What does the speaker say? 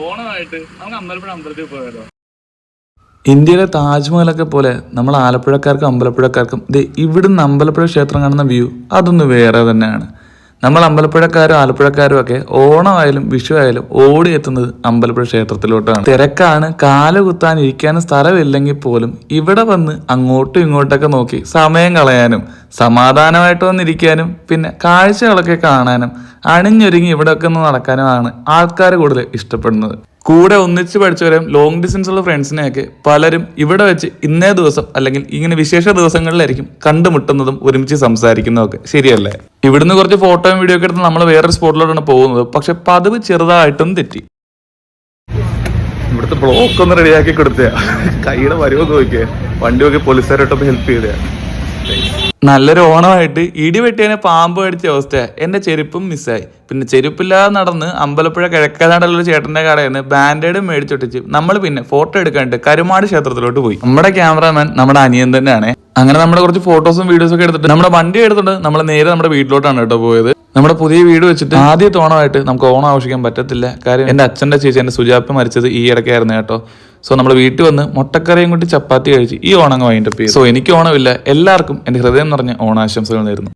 ഓണമായിട്ട് അമ്പലത്തിൽ ഇന്ത്യയിലെ താജ്മഹലൊക്കെ പോലെ നമ്മൾ ആലപ്പുഴക്കാർക്കും അമ്പലപ്പുഴക്കാർക്കും ഇവിടുന്ന് അമ്പലപ്പുഴ ക്ഷേത്രം കാണുന്ന വ്യൂ അതൊന്ന് വേറെ തന്നെയാണ്. നമ്മൾ അമ്പലപ്പുഴക്കാരും ആലപ്പുഴക്കാരും ഒക്കെ ഓണമായാലും വിഷു ആയാലും ഓടി എത്തുന്നത് അമ്പലപ്പുഴ ക്ഷേത്രത്തിലോട്ടാണ്. തിരക്കാണ് കാലുകുത്താൻ ഇരിക്കാനും സ്ഥലമില്ലെങ്കിൽ പോലും ഇവിടെ വന്ന് അങ്ങോട്ടും ഇങ്ങോട്ടൊക്കെ നോക്കി സമയം കളയാനും സമാധാനമായിട്ട് വന്നിരിക്കാനും പിന്നെ കാഴ്ചകളൊക്കെ കാണാനും അണിഞ്ഞൊരുങ്ങി ഇവിടെയൊക്കെ ഒന്ന് നടക്കാനുമാണ് ആൾക്കാർ കൂടുതൽ ഇഷ്ടപ്പെടുന്നത്. കൂടെ ഒന്നിച്ച് പഠിച്ചവരെയും ലോങ് ഡിസ്റ്റൻസ് ഉള്ള ഫ്രണ്ട്സിനെയൊക്കെ പലരും ഇവിടെ വെച്ച് ഇന്നേ ദിവസം അല്ലെങ്കിൽ ഇങ്ങനെ വിശേഷ ദിവസങ്ങളിലായിരിക്കും കണ്ടുമുട്ടുന്നതും ഒരുമിച്ച് സംസാരിക്കുന്നതും ഒക്കെ ശരിയല്ലേ? ഇവിടുന്ന് കുറച്ച് ഫോട്ടോയും വീഡിയോ ഒക്കെ എടുത്ത് നമ്മൾ വേറൊരു സ്പോട്ടിലോട്ടാണ് പോകുന്നത്. പക്ഷെ പതിവ് ചെറുതായിട്ടും തെറ്റി. ഇവിടുത്തെ ബ്ലോക്ക് ഒന്ന് റെഡിയാക്കി കൊടുത്തയാ കൈയുടെ വരുമോ നോക്കിയേ. വണ്ടി നോക്കി പോലീസുകാരോട്ടൊന്ന് ഹെൽപ്പ് ചെയ്തയാ നല്ലൊരു ഓണമായിട്ട് ഇടി വെട്ടിയതിനെ പാമ്പ് കടിച്ച അവസ്ഥ. എന്റെ ചെരുപ്പും മിസ്സായി പിന്നെ ചെരുപ്പില്ലാതെ നടന്ന് അമ്പലപ്പുഴ കിഴക്കനാടുള്ള ചേട്ടന്റെ കടയിൽ നിന്ന് ബാൻഡേഡ് മേടിച്ചൊട്ടിച്ച് നമ്മൾ പിന്നെ ഫോട്ടോ എടുക്കാണ്ട് കരുമാട് ക്ഷേത്രത്തിലോട്ട് പോയി. നമ്മുടെ ക്യാമറാമാൻ നമ്മുടെ അനിയൻ തന്നെയാണ്. അങ്ങനെ നമ്മുടെ കുറച്ച് ഫോട്ടോസും വീഡിയോസും ഒക്കെ എടുത്തിട്ട് നമ്മുടെ വണ്ടി എടുത്തിട്ട് നമ്മൾ നേരെ നമ്മുടെ വീട്ടിലോട്ടാണ് കേട്ടോ പോയത്. നമ്മുടെ പുതിയ വീട് വെച്ചിട്ട് ആദ്യത്തെ ഓണമായിട്ട് നമുക്ക് ഓണം ആഘോഷിക്കാൻ പറ്റത്തില്ല. കാര്യം എന്റെ അച്ഛന്റെ ചേച്ചി എന്റെ സുജാപ്പ മരിച്ചത് ഈ ഇടയ്ക്കായിരുന്നു കേട്ടോ. സോ നമ്മൾ വീട്ടിൽ വന്ന് മുട്ടക്കറിയും കൂട്ടി ചപ്പാത്തി കഴിച്ച് ഈ ഓണം അങ്ങ് വൈൻഡപ്പ് ചെയ്തു. സോ എനിക്ക് ഓണമില്ല. എല്ലാവർക്കും എന്റെ ഹൃദയം നിറഞ്ഞ ഓണാശംസകൾ നേരുന്നു.